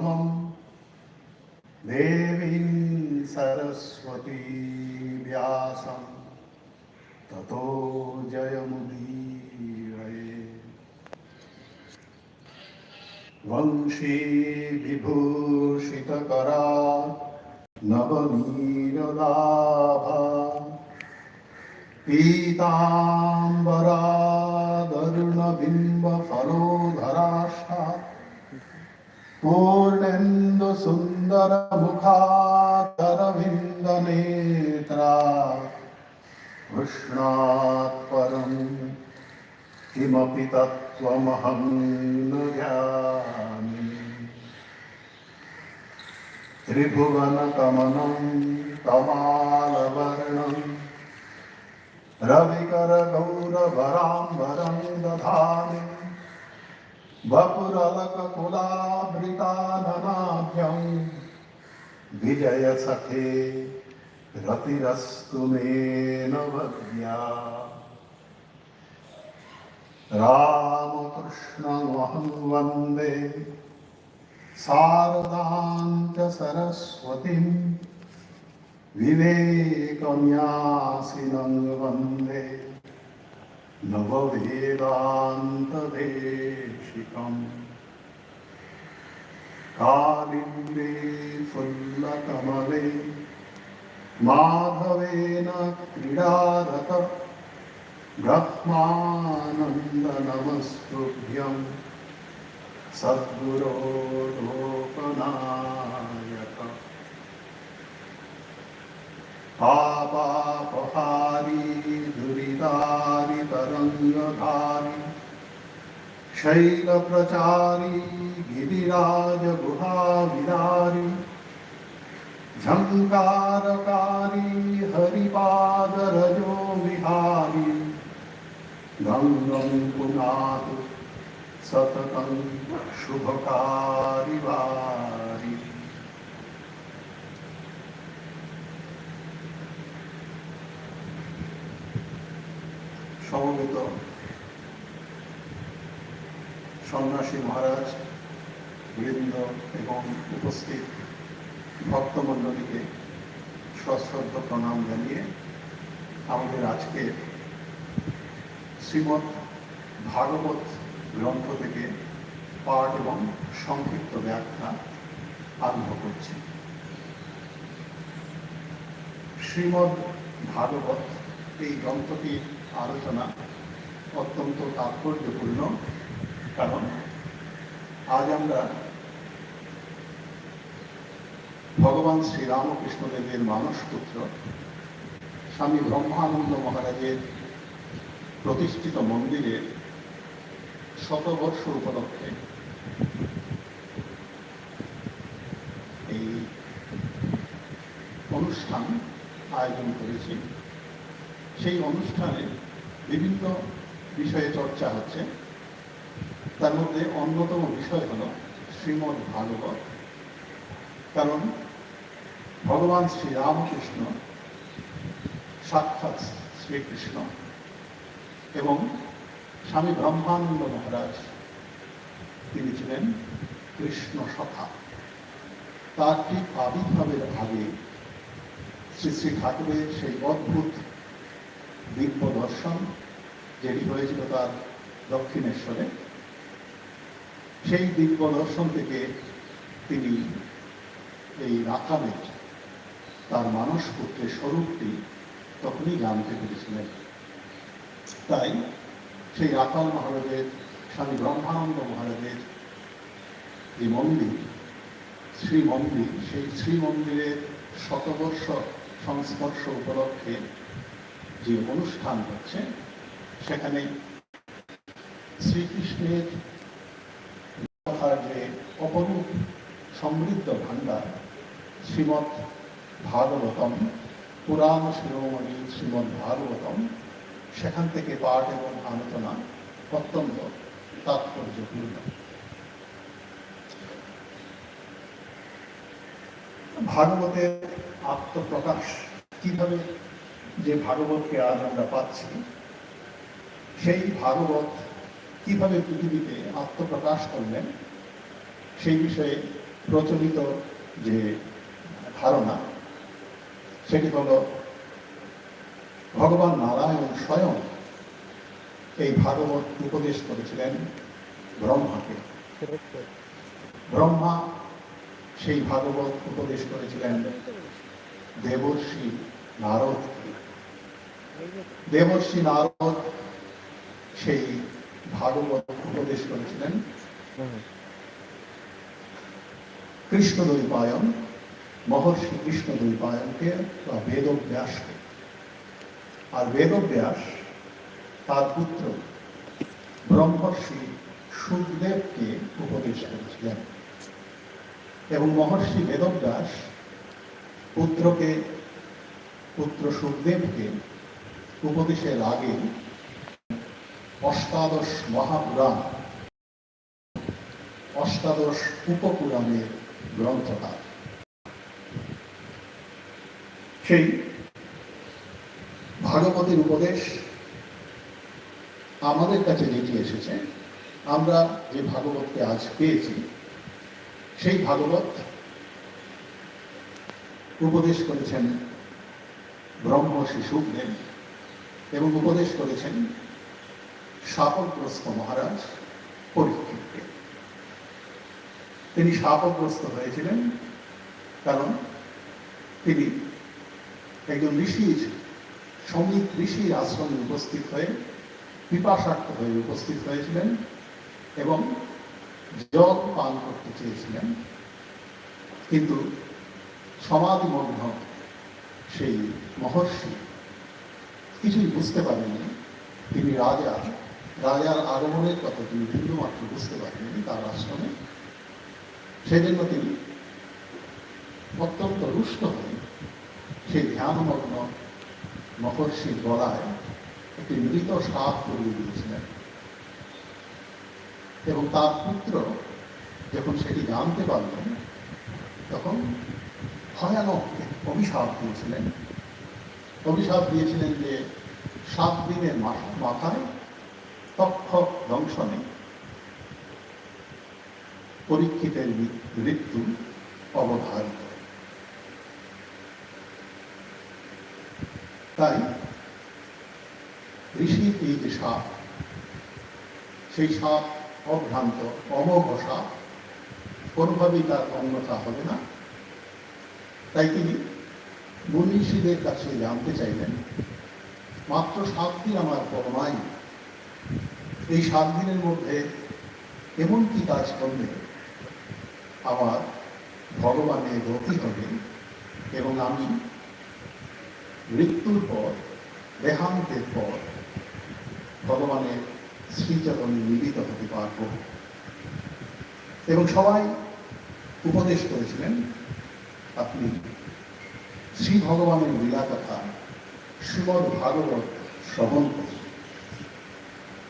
பரமம் தேவீம் சரஸ்வதி வியாசம் ததோ ஜயமுதீரே வம்சீ விபூஷிதகரா நவநீரலாபா பீதாம்பரா पूर्णेन्दु सुन्दर मुखातरविन्दनेत्रा कृष्णात् परं किमपि तत्त्वमहं न यामि त्रिभुवनकमनं कमालवर्णं दधामि। वपुरलककुलाभृताननाभ्यं विजयसखे रतिरस्तु मे नवद्या रामकृष्णमहं वंदे शारदां च सरस्वतीम् विवेकन्यासिनं वंदे। नववेदान्तदेशिकम्। कालिन्दे फुल्लकमले माधवेन क्रीडारत ब्रह्मानन्दनमस्तुभ्यं सद्गुरो पापापहारी दुरितानि तरङ्गधारी शैलप्रचारी गिरिराजगुहाविदारी झङ्कारकारी हरिपादरजो विहारी गङ्गं पुनातु सततं शुभकारि সমবেত সন্ন্যাসী মহারাজ, বৃন্দ এবং উপস্থিত ভক্তমণ্ডলীকে সশ্রদ্ধ প্রণাম জানিয়ে আমাদের আজকে শ্রীমৎ ভাগবত গ্রন্থ থেকে পাঠ এবং সংক্ষিপ্ত ব্যাখ্যা আরম্ভ করছি। শ্রীমৎ ভাগবত এই গ্রন্থটির আলোচনা অত্যন্ত তাৎপর্যপূর্ণ, কারণ আজ আমরা ভগবান শ্রীরামকৃষ্ণদেবের মানস পুত্র স্বামী ব্রহ্মানন্দ মহারাজের প্রতিষ্ঠিত মন্দিরের শতবর্ষ উপলক্ষে এই অনুষ্ঠান আয়োজন করেছি। সেই অনুষ্ঠানে বিভিন্ন বিষয়ে চর্চা হচ্ছে। তার মধ্যে অন্যতম বিষয় হল শ্রীমদ্ ভাগবত। কারণ ভগবান শ্রীরামকৃষ্ণ সাক্ষাৎ শ্রীকৃষ্ণ এবং স্বামী ব্রহ্মানন্দ মহারাজ তিনি ছিলেন কৃষ্ণ সখা। তার ঠিক আবির্ভাবের আগে শ্রী শ্রী ঠাকুরের সেই অদ্ভুত দিব্য দর্শন যেটি হয়েছিল তার দক্ষিণেশ্বরে, সেই দিব্য দর্শন থেকে তিনি এই রাখালের তার মানস পুত্রের স্বরূপটি তখনই জানতে পেরেছিলেন। তাই সেই রাখাল মহারাজের, স্বামী ব্রহ্মানন্দ মহারাজের যে মন্দির শ্রী মন্দির সেই শ্রী মন্দিরের শতবর্ষ সংস্পর্শ উপলক্ষে যে অনুষ্ঠান হচ্ছে, সেখানে শ্রীকৃষ্ণের কথার যে অপরূপ সমৃদ্ধ ভাণ্ডার, শ্রীমৎ ভাগবতম, পুরাণ শিরোমণি শ্রীমৎ ভাগবতম, সেখান থেকে পাঠ এবং আলোচনা অত্যন্ত তাৎপর্যপূর্ণ। ভাগবতের আত্মপ্রকাশ কীভাবে যে ভাগবতকে আজ আমরা পাচ্ছি, সেই ভাগবত কীভাবে পৃথিবীতে আত্মপ্রকাশ করলেন, সেই বিষয়ে প্রচলিত যে ধারণা, সেটি হল ভগবান নারায়ণ স্বয়ং এই ভাগবত উপদেশ করেছিলেন ব্রহ্মাকে। ব্রহ্মা সেই ভাগবত উপদেশ করেছিলেন দেবর্ষি নারদকে। দেবর্ষি নারদ সেই ভাগবত উপদেশ করেছিলেন। কৃষ্ণ দ্বৈপায়ন মহর্ষি কৃষ্ণ দ্বৈপায়নকে বা বেদব্যাসকে। আর বেদব্যাস তার পুত্র ব্রহ্মর্ষি সুখদেবকে উপদেশ করেছিলেন। এবং মহর্ষি বেদব্যাস পুত্রকে, পুত্র সুখদেবকে উপদেশের আগে অষ্টাদশ মহাপুরাণ, অষ্টাদশ উপপুরাণের গ্রন্থকার। সেই ভাগবতের উপদেশ আমাদের কাছে যেটি এসেছে। আমরা যে ভাগবতকে আজ পেয়েছি, সেই ভাগবত উপদেশ করেছেন ব্রহ্মর্ষি সুখদেব। এবং উপদেশ করেছেন শাপগ্রস্ত মহারাজ পরীক্ষিতকে। তিনি শাপগ্রস্ত হয়েছিলেন কারণ তিনি একজন ঋষির সংগীত ঋষির আশ্রমে উপস্থিত হয়ে পিপাসার্থ হয়ে উপস্থিত হয়েছিলেন এবং জল পান করতে চেয়েছিলেন। কিন্তু সমাধিমগ্ন সেই মহর্ষি কিছুই বুঝতে পারেননি। তিনি রাজা। রাজার আগমনের কথা তিনি বিন্দুমাত্র বুঝতে পারেননি তার আশ্রমে। সেজন্য তিনি অত্যন্ত রুষ্ট হয়ে সেই ধ্যানমগ্ন মহর্ষির গলায় একটি মৃত সাপ পরিয়ে দিয়েছিলেন। এবং তার পুত্র যখন সেটি জানতে পারলেন, তখন ভয়ানক অভিশাপ দিয়েছিলেন। অভিশাপ দিয়েছিলেন যে সাত দিনের মাথায় তক্ষক দংশনে পরীক্ষিতের মৃত্যু অবধারিত। তাই ঋষির এই যে সাপ, সেই সাপ অভ্রান্ত অমোঘ কোনোভাবেই তার অন্যথা হবে না। তাই তিনি মুনীষীদের কাছে জানতে চাইলেন, মাত্র সাত দিন আমার পরমাই এই সাত দিনের মধ্যে এমন কি কাজ করলে আমার ভগবানের গতি হবে এবং আমি মৃত্যুর পর, দেহান্তের পর ভগবানের শ্রীচরণে মিলিত হতে পারব। এবং সবাই উপদেশ করেছিলেন, আপনি শ্রী ভগবানের লীলা কথা শ্রীমদ ভাগবত শ্রবণ করুন।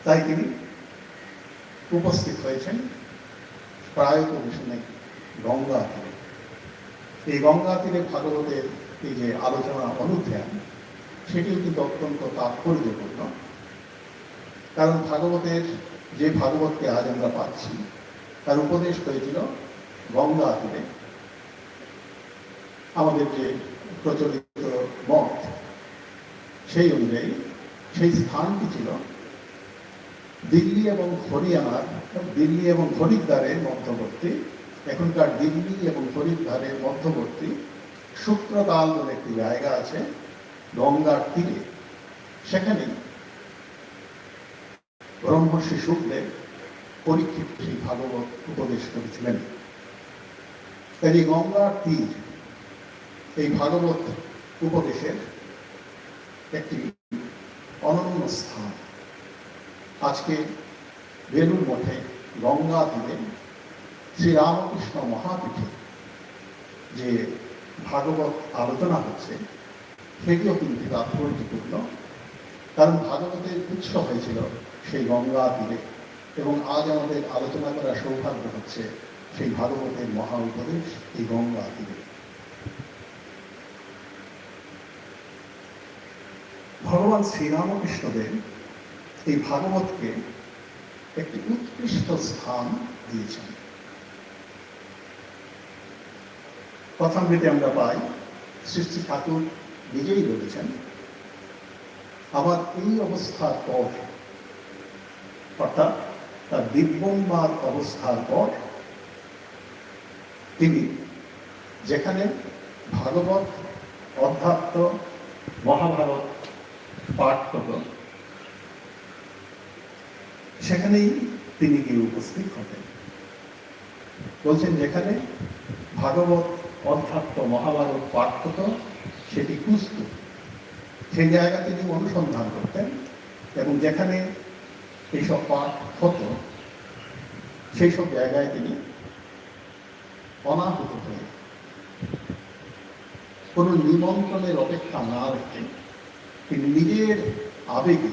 তাই তিনি উপস্থিত হয়েছেন প্রায়ত মিশনে গঙ্গা তীরে। এই গঙ্গা তীরে ভাগবতের এই যে আলোচনা অনুধ্যান, সেটিও কিন্তু অত্যন্ত তাৎপর্যপূর্ণ। কারণ ভাগবতের যে ভাগবতকে আজ আমরা পাচ্ছি, তার উপদেশ হয়েছিল গঙ্গা তীরে। আমাদের যে প্রচলিত মত। সেই অনুযায়ী সেই স্থানটি ছিল দিল্লি এবং হরিয়ানার দিল্লি এবং হরিদ্বারের মধ্যবর্তী। এখনকার দিল্লি এবং হরিদ্বারের মধ্যবর্তী শুক্রতাল বলে একটি জায়গা আছে, গঙ্গার তীরে। সেখানে ব্রহ্মর্ষি শুক্লের পরীক্ষিত ভাগবত উপদেশ করেছিলেন। কাজে গঙ্গার তীর এই ভাগবত উপদেশের একটি অনন্য স্থান। আজকে বেলুর মঠে গঙ্গা তীরে শ্রীরামকৃষ্ণ মহাপীঠে যে ভাগবত আলোচনা হচ্ছে, সেটিও কিন্তু তাৎপর্যপূর্ণ কারণ ভাগবতের উৎস হয়েছিল সেই গঙ্গা তীরে এবং আজ আমাদের আলোচনা করার সৌভাগ্য হচ্ছে সেই ভাগবতের মহা উপদেশ, এই গঙ্গা তীরে। ভগবান শ্রীরামকৃষ্ণদেব এই ভাগবতকে একটি উৎকৃষ্ট স্থান দিয়েছেন। প্রথম কথামৃতে আমরা পাই শ্রী ঠাকুর নিজেই বলেছেন, আমার এই অবস্থার পর, অর্থাৎ তার দিব্যম্বার অবস্থার পর, তিনি যেখানে ভাগবত, অধ্যাত্ম, মহাভারত পাঠ হতো সেখানেই তিনি গিয়ে উপস্থিত হতেন। বলছেন, যেখানে ভাগবত অধ্যাত্ম মহাভারত পাঠ হতো সেটি কুস্ত। সেই জায়গা তিনি অনুসন্ধান করতেন এবং যেখানে এইসব পাঠ হতো সেই সব জায়গায় তিনি অনাহত হয়ে কোনো নিমন্ত্রণের অপেক্ষা না রেখে তিনি নিজের আবেগে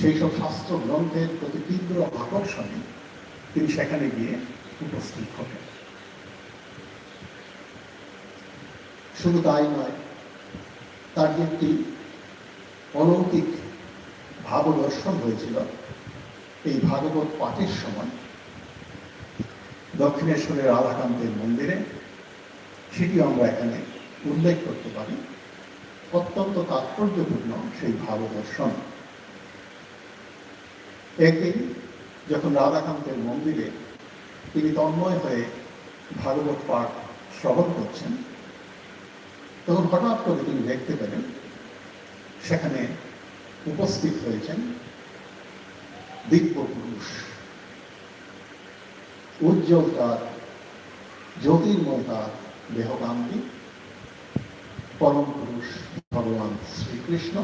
সেই সব শাস্ত্র গ্রন্থের প্রতি তীব্র আকর্ষণে তিনি সেখানে গিয়ে উপস্থিত হতেন শুধু তাই নয়, তার যে একটি অলৌকিক ভাবদর্শন হয়েছিল, এই ভাগবত পাঠের সময় দক্ষিণেশ্বরের রাধাকান্তের মন্দিরে সেটি আমরা এখানে উল্লেখ করতে পারি। অত্যন্ত তাৎপর্যপূর্ণ সেই ভাবদর্শন। একদিন যখন রাধাকান্তের মন্দিরে তিনি তন্ময় হয়ে ভাগবত পাঠ শ্রবণ করছেন, তখন হঠাৎ করে তিনি দেখতে পেলেন, সেখানে উপস্থিত হয়েছেন দিব্য পুরুষ উজ্জ্বল তার, জ্যোতির্ময় তার দেহকান্তি, পরম পুরুষ। ভগবান শ্রীকৃষ্ণ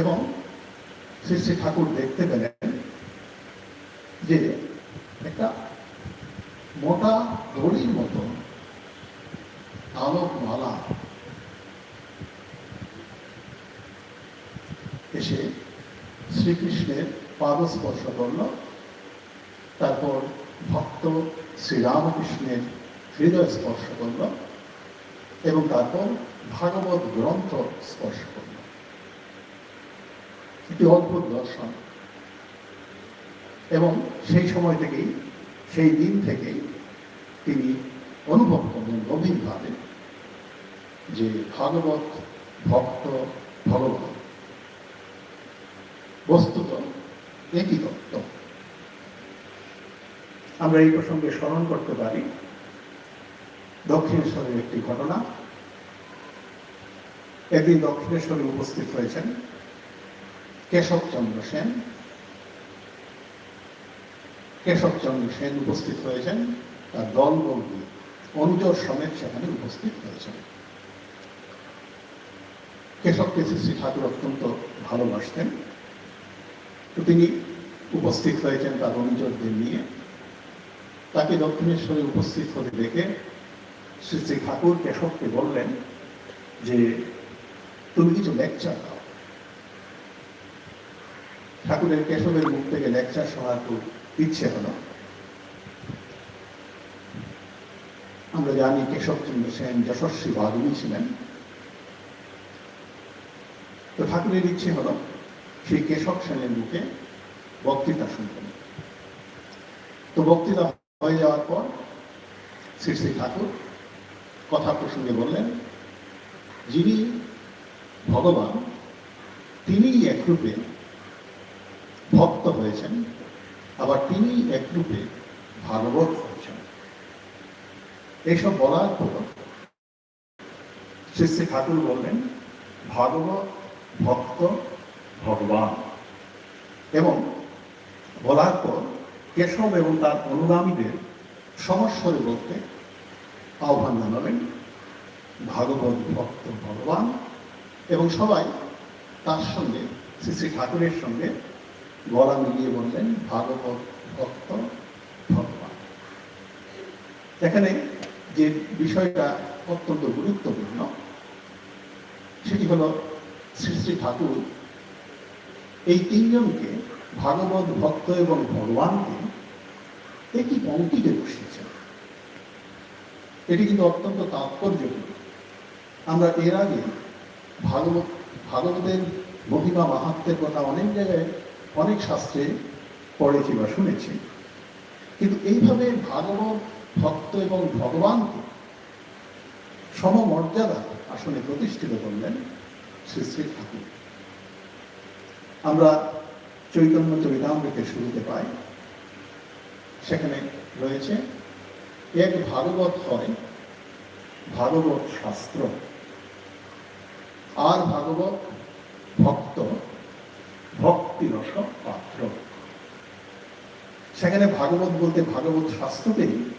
এবং শ্রী শ্রী ঠাকুর দেখতে পেলেন যে একটা মোটা দড়ির মতো আলোক মালা এসে শ্রীকৃষ্ণের পাদস্পর্শ করল। তারপর ভক্ত শ্রীরামকৃষ্ণের হৃদয় স্পর্শ করল। এবং তারপর ভাগবত গ্রন্থ স্পর্শ করল। একটি অদ্ভুত দর্শন। এবং সেই সময় থেকেই, সেই দিন থেকেই তিনি অনুভব করলেন গভীরভাবে যে ভাগবত ভক্ত ভগবান। বস্তুত একই তত্ত্ব আমরা এই প্রসঙ্গে স্মরণ করতে পারি দক্ষিণেশ্বরের একটি ঘটনা। একদিন দক্ষিণেশ্বরে উপস্থিত হয়েছেন কেশবচন্দ্র সেন। কেশবচন্দ্র সেন উপস্থিত হয়েছেন, তার দল বলবি অনুজর সমেত সেখানে উপস্থিত হয়েছেন। কেশবকে শ্রী ঠাকুর অত্যন্ত ভালোবাসতেন। তো তিনি উপস্থিত হয়েছেন তার অনুজরদের নিয়ে। তাকে দক্ষিণেশ্বরে উপস্থিত হতে দেখে শ্রী শ্রী ঠাকুর কেশবকে বললেন যে, তুমি কিছু লেকচার দাও ঠাকুরের কেশবের মুখ থেকে লেকচার শোনার খুব ইচ্ছে হলো। আমরা জানি কেশবচন্দ্র সেন যশস্বী বাদুনী ছিলেন। তো ঠাকুরের ইচ্ছে হলো সেই কেশব সেনের মুখে বক্তৃতা শুনবেন তো বক্তৃতা হয়ে যাওয়ার পর শ্রী শ্রী ঠাকুর কথা প্রসঙ্গে বললেন, যিনি ভগবান তিনি একরূপে ভক্ত হয়েছেন, আবার তিনি একরূপে ভাগবত হয়েছেন। এইসব বলার পর শ্রী ঠাকুর বললেন, ভাগবত ভক্ত ভগবান। এবং বলার পর কেশব এবং তার অনুগামীদের সমস্বরে বলতে আহ্বান জানাবেন। ভাগবত ভক্ত ভগবান এবং সবাই তার সঙ্গে, শ্রী শ্রী ঠাকুরের সঙ্গে গলা মিলিয়ে বললেন, ভাগবত ভক্ত ভগবান। এখানে যে বিষয়টা অত্যন্ত গুরুত্বপূর্ণ, সেটি হলো শ্রী শ্রী ঠাকুর এই তিনজনকে, ভাগবত ভক্ত এবং ভগবানকে, একই পঙ্ক্তিতে বসিয়েছেন। এটি কিন্তু অত্যন্ত তাৎপর্যপূর্ণ। আমরা এর আগে ভাগবত ভাগবতের মহিমা মাহাত্মের কথা অনেক জায়গায় অনেক শাস্ত্রে পড়েছি বা শুনেছি। কিন্তু এইভাবে ভাগবত ভক্ত এবং ভগবানকে সমমর্যাদা আসলে প্রতিষ্ঠিত করলেন শ্রী শ্রী ঠাকুর। আমরা চৈতন্য চরিতামৃতে শুরুতে পাই। সেখানে রয়েছে এক ভাগবত হয়, ভাগবত শাস্ত্র। আর ভাগবত ভক্ত, ভক্তিরস পাত্র। সেখানে ভাগবত বলতে ভাগবত শাস্ত্রকেই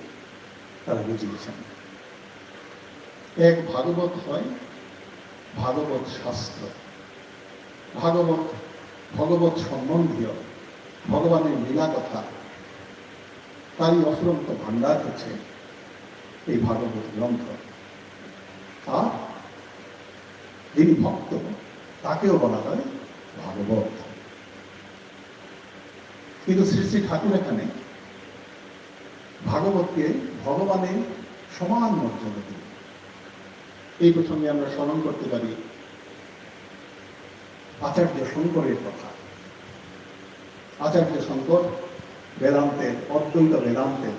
তারা বুঝিয়েছেন। এক ভাগবত হয়, ভাগবত শাস্ত্র। ভাগবত, ভগবত সম্বন্ধীয়, ভগবানের লীলা কথা তারই অফুরন্ত ভাণ্ডার হচ্ছে এই ভাগবত গ্রন্থ। আর যিনি ভক্ত, তাকেও বলা হয় ভাগবত। কিন্তু শ্রী শ্রী ঠাকুর এখানে ভাগবতকে ভগবানের সমান মর্যাদা দিল এই প্রসঙ্গে আমরা স্মরণ করতে পারি আচার্য শঙ্করের কথা। আচার্য শঙ্কর বেদান্তের, অদ্বৈত বেদান্তের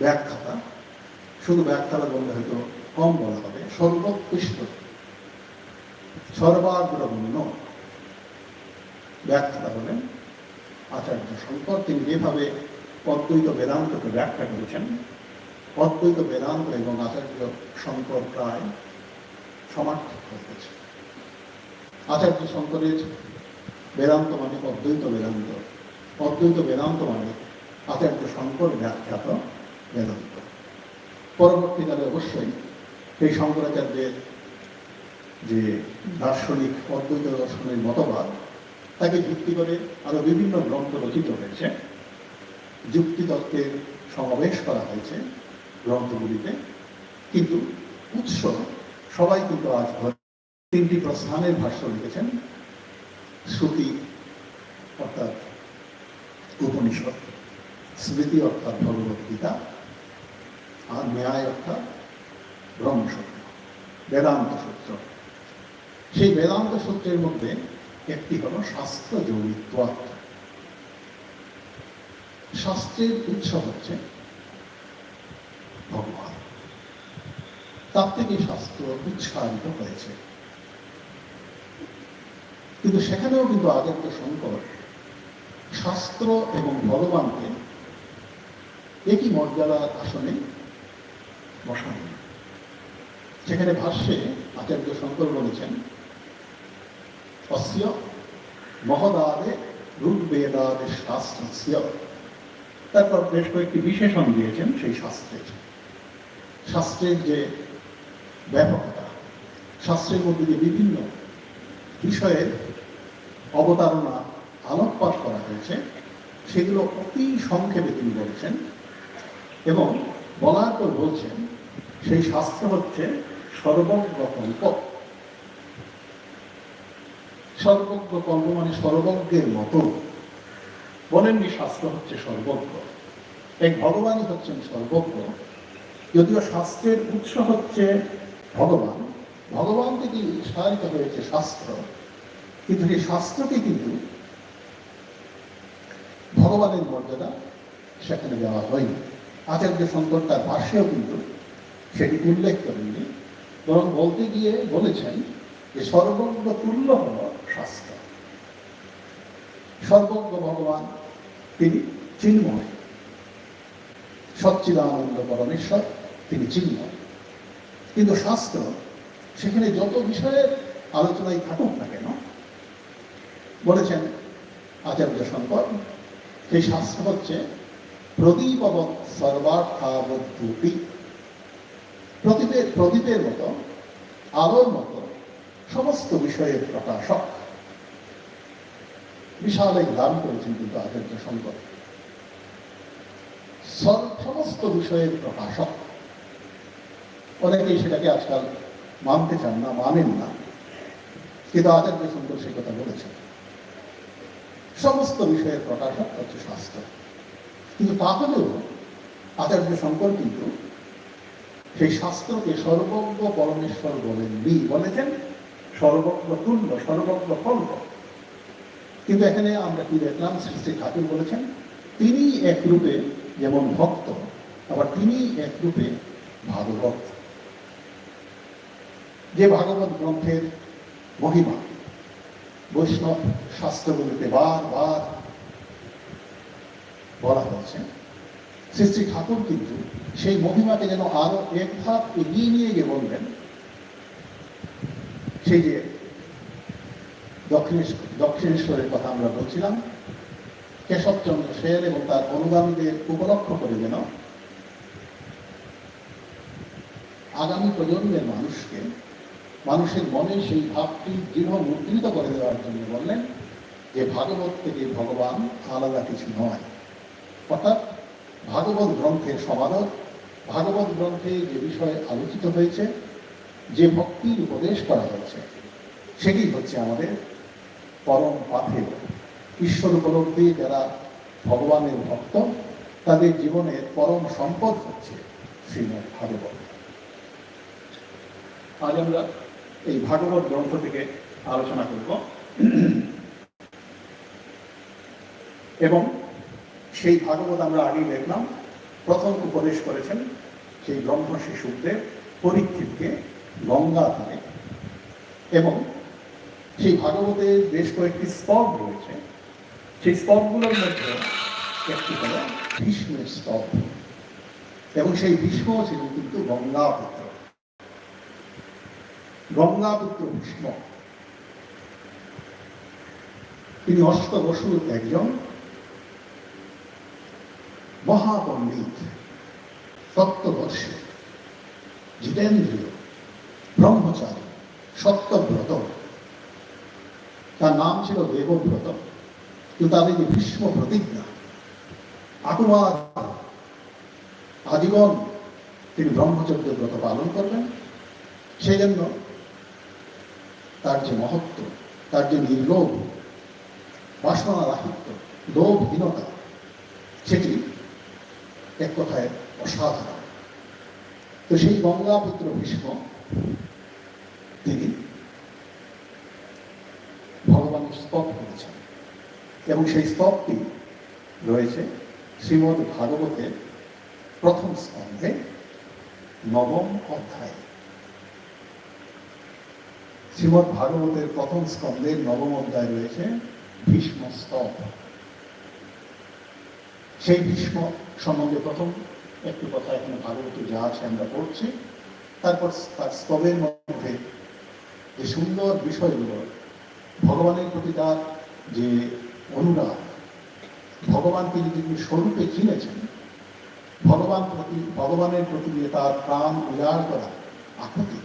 ব্যাখ্যাতা শুধু ব্যাখ্যাতা বললে হয়তো কম বলা হবে, সর্বোৎকৃষ্ট, সর্বাগ্রগণ্য ব্যাখ্যাতা হলেন আচার্য শঙ্কর। তিনি যেভাবে অদ্বৈত বেদান্তকে ব্যাখ্যা করেছেন, অদ্বৈত বেদান্ত এবং আচার্য শঙ্কর প্রায় সমার্থক হয়েছে আচার্য শঙ্করের বেদান্ত মানে অদ্বৈত বেদান্ত। অদ্বৈত বেদান্ত মানে আচার্য শঙ্কর ব্যাখ্যাত বেদান্ত। পরবর্তীকালে অবশ্যই সেই শঙ্করাচার্যের যে দার্শনিক অদ্বৈত দর্শনের মতবাদ, তাকে ভিত্তি করে আরও বিভিন্ন গ্রন্থ রচিত হয়েছে। যুক্তিতত্ত্বের সমাবেশ করা হয়েছে গ্রন্থগুলিতে। কিন্তু উৎস, সবাই কিন্তু আজ তিনটি প্রস্থানের ভাষ্য লিখেছেন। শ্রুতি অর্থাৎ উপনিষদ। স্মৃতি অর্থাৎ ভগবত গীতা আর ন্যায় অর্থাৎ ব্রহ্মসূত্র, বেদান্ত সূত্র। সেই বেদান্ত সূত্রের মধ্যে একটি হল শাস্ত্র যৌনিত্ব শাস্ত্রের উৎস হচ্ছে ভগবান। তার থেকে শাস্ত্র উৎসাহিত হয়েছে। কিন্তু সেখানেও কিন্তু আচার্য শঙ্কর শাস্ত্র এবং ভগবানকে একই মর্যাদার আসনে বসান। সেখানে ভাষ্যে আচার্য শঙ্কর বলেছেন, অস্য মহদাদে ঋগ্বেদাদে শাস্ত্রস্য। তারপর বেশ কয়েকটি বিশেষণ দিয়েছেন সেই শাস্ত্রের। শাস্ত্রের যে ব্যাপকতা, শাস্ত্রের মধ্যে যে বিভিন্ন বিষয়ের অবতারণা আলোকপাত করা হয়েছে। সেগুলো অতি সংক্ষেপে তিনি বলেছেন এবং বলার পর বলছেন, সেই শাস্ত্র হচ্ছে সর্বজ্ঞ কল্প। সর্বজ্ঞ কল্প মানে সর্বজ্ঞের মতো। বলেননি শাস্ত্র হচ্ছে সর্বজ্ঞ। এক ভগবানই হচ্ছেন সর্বজ্ঞ। যদিও শাস্ত্রের উৎস হচ্ছে ভগবান ভগবান থেকে উৎসাহিত হয়েছে শাস্ত্র কিন্তু সেই শাস্ত্রকে কিন্তু ভগবানের মর্যাদা সেখানে দেওয়া হয়নি। আচার্য শঙ্কর তার ভাষ্যেও কিন্তু সেটি উল্লেখ করেননি, বরং বলতে গিয়ে বলেছেন যে সর্বজ্ঞ তুল্য হল শাস্ত্র। সর্বজ্ঞ ভগবান তিনি চিন্ময়। সচ্চিদানন্দ পরমেশ্বর তিনি চিন্ময়। কিন্তু শাস্ত্র সেখানে যত বিষয়ের আলোচনায় থাকুক না কেন বলেছেন আচার্য শঙ্কর, সেই শাস্ত্র হচ্ছে, প্রদীপবৎ সর্বার্থাবদ্যুতি প্রদীপের প্রদীপের মতো, আলোর মতো, সমস্ত বিষয়ের প্রকাশক। বিশাল এক দান করেছেন কিন্তু আচার্য শঙ্কর। সমস্ত বিষয়ের প্রকাশক। অনেকেই সেটাকে আজকাল মানতে চান না, মানেন না। কিন্তু আচার্য শঙ্কর সে কথা বলেছেন। সমস্ত বিষয়ের প্রকাশক হচ্ছে শাস্ত্র। কিন্তু তাহলেও আচার্য শঙ্কর কিন্তু সেই শাস্ত্রকে সর্বজ্ঞ পরমেশ্বর বলেননি। বলেছেন, সর্বজ্ঞ তুল্য, সর্বজ্ঞ কল্প কিন্তু এখানে আমরা কি দেখলাম? শ্রী ঠাকুর বলেছেন, তিনি এক রূপে যেমন ভক্ত, আবার তিনি এক রূপে ভাগবত। যে ভাগবত গ্রন্থের মহিমা বৈষ্ণব শাস্ত্রগুলিতে বারবার বলা হয়েছে শ্রী শ্রী ঠাকুর কিন্তু সেই মহিমাকে যেন আরও এক ধাপ এগিয়ে নিয়ে গিয়ে বলবেন, সেই যে দক্ষিণেশ, দক্ষিণেশ্বরের কথা আমরা বলছিলাম, কেশবচন্দ্র সেন এবং তার অনুগামীদের উপলক্ষ করে যেন আগামী প্রজন্মের মানুষকে মানুষের মনে সেই ভাবটি দৃঢ় মুদ্রিত করে দেওয়ার জন্য বললেন যে ভাগবত থেকে ভগবান আলাদা কিছু নয়। অর্থাৎ ভাগবত গ্রন্থের সমাদর, ভাগবত গ্রন্থে যে বিষয়ে আলোচিত হয়েছে, যে ভক্তির উপদেশ করা হয়েছে, সেটি হচ্ছে আমাদের পরম পাথে ঈশ্বর উপলব্ধি যারা ভগবানের ভক্ত, তাদের জীবনের পরম সম্পদ হচ্ছে শ্রীমৎ ভাগবত। আজ আমরা এই ভাগবত গ্রন্থ থেকে আলোচনা করব। এবং সেই ভাগবত আমরা আগেই দেখলাম, প্রথম উপদেশ করেছেন সেই ব্রহ্মশী শিশুদের পরীক্ষিতকে গঙ্গা ধারে। এবং সেই ভাগবতের বেশ কয়েকটি স্তব রয়েছে। সেই স্তবগুলোর মধ্যে একটি হল ভীষ্মের স্তব। এবং সেই ভীষ্ম ছিলেন কিন্তু গঙ্গাপুত্র গঙ্গাপুত্র ভীষ্ম তিনি অষ্টবসুর একজন মহাপণ্ডিত সত্যদর্শী জিতেন্দ্রীয়, ব্রহ্মচারী, সত্যব্রত। তার নাম ছিল দেবব্রত, কিন্তু তাদের যে ভীষ্ম প্রতিজ্ঞা, আকুমার আজীবন তিনি ব্রহ্মচর্য ব্রত পালন করবেন সেই জন্য তার যে মহত্ব, তার যে নির্লোভ, বাসনা রাহিত্য, লোভহীনতা, সেটি এক কথায় অসাধারণ। তো সেই গঙ্গাপুত্র ভীষ্ম, তিনি ভগবানের স্তব করেছেন এবং সেই স্তবটি রয়েছে শ্রীমৎ ভাগবতের প্রথম স্কন্ধে নবম অধ্যায়। শ্রীমৎ ভাগবতের প্রথম স্কন্ধের নবম অধ্যায় রয়েছে ভীষ্ম স্তব। সেই ভীষ্ম সম্বন্ধে প্রথম একটু কথা এখানে ভাগবত যা আছে আমরা পড়ছি। তারপর তার স্তবের মধ্যে যে সুন্দর বিষয়গুলো, ভগবানের প্রতি তার যে অনুরাগ, ভগবানকে যদি তিনি স্বরূপে চিনেছেন, ভগবান প্রতি, ভগবানের প্রতি যে তার প্রাণ উজাড় করা, আকুতি,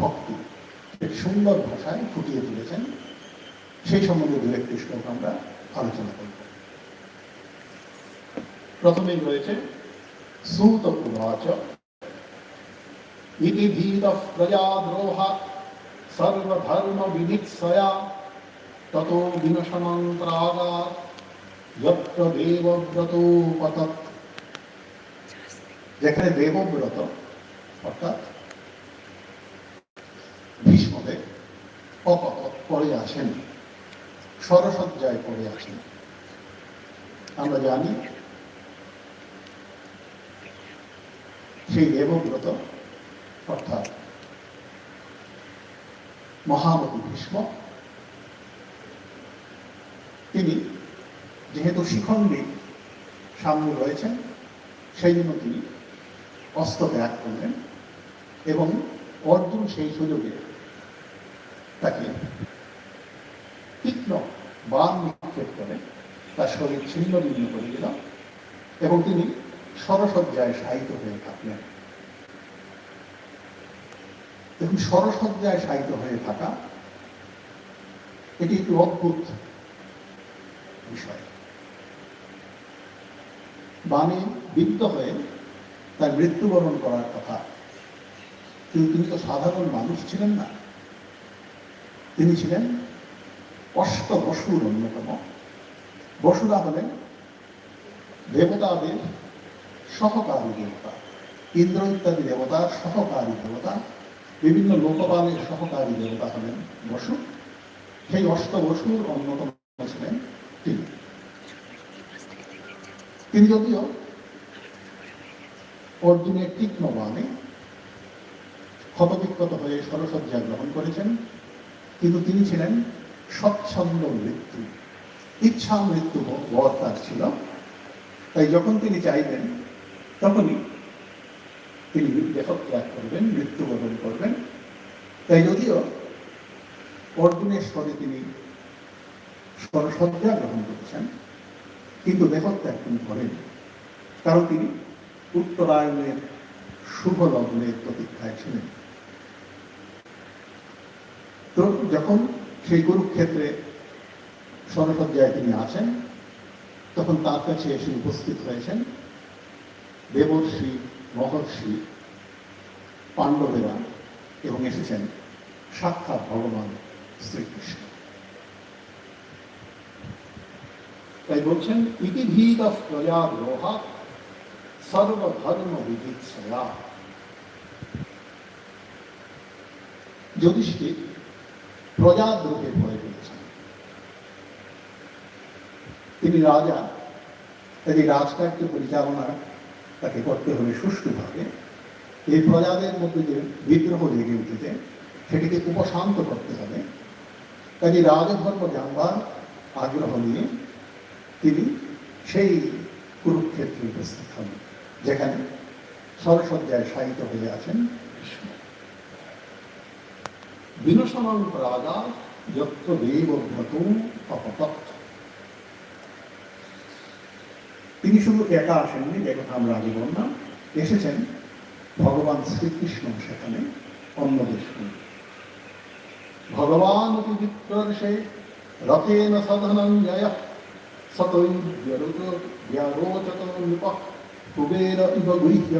ভক্তি সুন্দর ভাষায় ফুটিয়ে তুলেছেন। সেই সম্বন্ধে দু একটি শ্লোক আমরা আলোচনা করব। প্রথমেই রয়েছে সুত উবাচ ইতি সর্বধর্ম ততো বিনশমন্ত্রাগা, যত্র দেবব্রত পতত যেখানে দেবব্রত, অর্থাৎ পড়ে আছেন সরসজ্জায় পড়ে আছেন আমরা জানি, সেই দেবব্রত, অর্থাৎ মহামতি ভীষ্ম, তিনি যেহেতু শিখণ্ডী সামনে রয়েছেন, সেই জন্য তিনি অস্ত্র ত্যাগ করলেন এবং অর্জুন সেই সুযোগে তাকে তীক্ষ্ণ বান নিক্ষেপ করে তার শরীর ছিন্ন ভিন্ন করে দিল এবং তিনি সরসজ্জায় সাহিত্য হয়ে থাকলেন। দেখুন সরসজ্জায় সাহিত্য হয়ে থাকা এটি একটি অদ্ভুত বিষয়। বাণে বিদ্ধ হয়ে তার মৃত্যুবরণ করার কথা। কিন্তু তিনি তো সাধারণ মানুষ ছিলেন না। তিনি ছিলেন অষ্ট বসুর অন্যতম। বসুরা হলেন দেবতাদের সহকারী দেবতা, ইন্দ্র ইত্যাদি দেবতার সহকারী দেবতা, বিভিন্ন লোকপালের সহকারী দেবতা হলেন বসু। সেই অষ্ট বসুর অন্যতম ছিলেন তিনি। তিনি যদিও অর্জুনের তীক্ষ্ণ বাণে ক্ষতবিক্ষত হয়ে সরসজ্জা গ্রহণ করেছেন কিন্তু তিনি ছিলেন স্বচ্ছন্দ মৃত্যু ইচ্ছা মৃত্যু বর তার ছিল। তাই যখন তিনি চাইবেন তখনই তিনি দেহত্যাগ করবেন, মৃত্যুবরণ করবেন। তাই যদিও অর্জুনের স্তরে তিনি সরসজ্জা গ্রহণ করেছেন, কিন্তু দেহত্যাগ তিনি করেন। কারণ তিনি উত্তরায়ণের শুভ লগ্নের প্রতীক্ষায় ছিলেন। তো যখন সেই কুরুক্ষেত্রে সরসজ্জায় তিনি আছেন, তখন তার কাছে এসে উপস্থিত হয়েছেন দেবর্ষি, মহর্ষি, পাণ্ডবেরা এবং এসেছেন সাক্ষাৎ ভগবান শ্রীকৃষ্ণ। তাই বলছেন ইতিভীত প্রজা দ্রোহা সর্বধর্ম বিধিৎসয়া যুধিষ্ঠির প্রজাদ্রোহে ভয় পেয়েছেন তিনি রাজা তাই রাজকার্য পরিচালনা তাকে করতে হবে সুষ্ঠুভাবে এই প্রজাদের মধ্যে যে বিদ্রোহ জেগে উঠেছে, সেটিকে উপশান্ত করতে হবে। কাজে রাজধর্ম জানবার আগ্রহ নিয়ে তিনি সেই কুরুক্ষেত্রে উপস্থিত হন, যেখানে সরসজ্জায় শায়িত হয়ে আছেন। বিনশনং রাজা যত্র দেবব্রত অপতৎ। তিনি শুধু একা আসেননি, যে কথা আমরা আগে বললাম, এসেছেন ভগবান শ্রীকৃষ্ণ সেখানে অন্যদের সঙ্গে ভগবান অতি বিপ্রর্ষে রথেন সধনঞ্জয় সতৈ ব্যরোচ ব্যরোচত নৃপ, কুবের ইব গুহ্য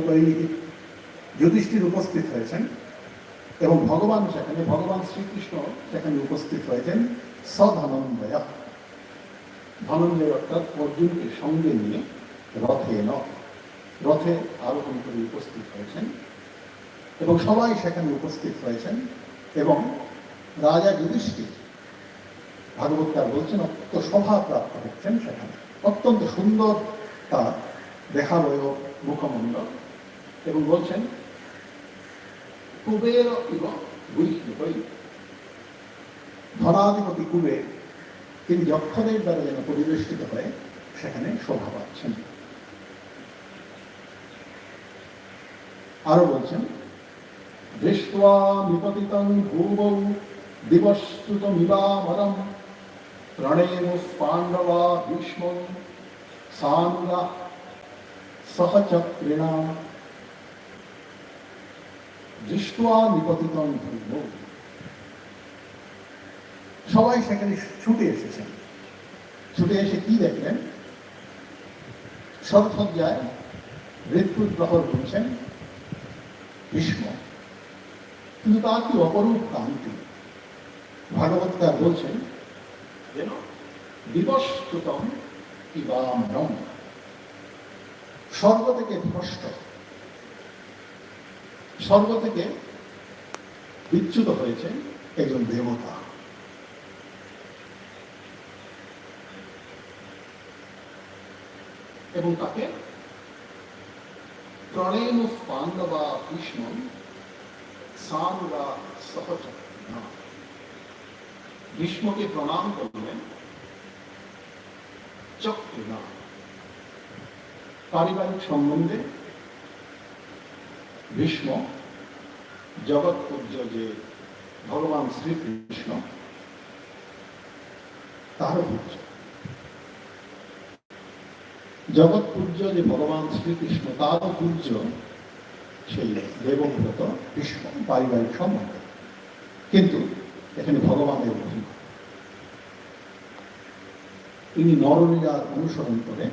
যুধিষ্ঠির উপস্থিত হয়েছেন। এবং ভগবান সেখানে ভগবান শ্রীকৃষ্ণ, সেখানে উপস্থিত হয়েছেন সধনঞ্জয় ধনঞ্জয় অর্থাৎ অর্জুনকে সঙ্গে নিয়ে রথে ন রথে আরোহণ করে উপস্থিত হয়েছেন এবং সবাই সেখানে উপস্থিত হয়েছেন এবং রাজা যুধিষ্ঠির ভাগবত তার বলছেন, অত্যন্ত শোভা প্রাপ্ত হচ্ছেন সেখানে। অত্যন্ত সুন্দর তার দেখাবয় মুখমণ্ডল। এবং বলছেন కుబేర ఇవ విష్ణుపై ধরাধিপতি কুবের তিনি যক্ষদের দ্বারা যেন পরিবেষ্টিত হয়ে, সেখানে শোভা পাচ্ছেন। আরও বলছেন দৃষ্টা নিপতিতং ভূবৌ দিবস্তুতমিবামরম প্রণেম পাণ্ডবা ভীষ্ম, সানুরা সহচক্রিণা দৃষ্টা নিপতিতম ধর্ম। সবাই সেখানে ছুটে এসেছেন ছুটে এসে কি দেখলেন? সরসজ্জায় মৃত্যুর প্রহর করছেন ভীষ্ম কিন্তু তার কি অপরূপ কান্তি ভাগবত বলছেন, যেন দিবস্তুতম ইবাম সর্ব থেকে ভ্রষ্ট স্বর্গ থেকে বিচ্যুত হয়েছে একজন দেবতা। এবং তাকে প্রণেন পাণ্ডবা ভীষ্ম সানুরা সহচক্র ভীষ্মকে প্রণাম করলেন চক্রিনা পারিবারিক সম্বন্ধে ভীষ্ম, জগৎ পূজ্য যে ভগবান শ্রীকৃষ্ণ, তারও পূজ্য। জগৎ পূজ্য যে ভগবান শ্রীকৃষ্ণ, তারও পূজ্য সেই দেবব্রত কৃষ্ণ পারিবারিক সম্বন্ধ। কিন্তু এখানে ভগবানের মহিমা তিনি নরলীলার অনুসরণ করে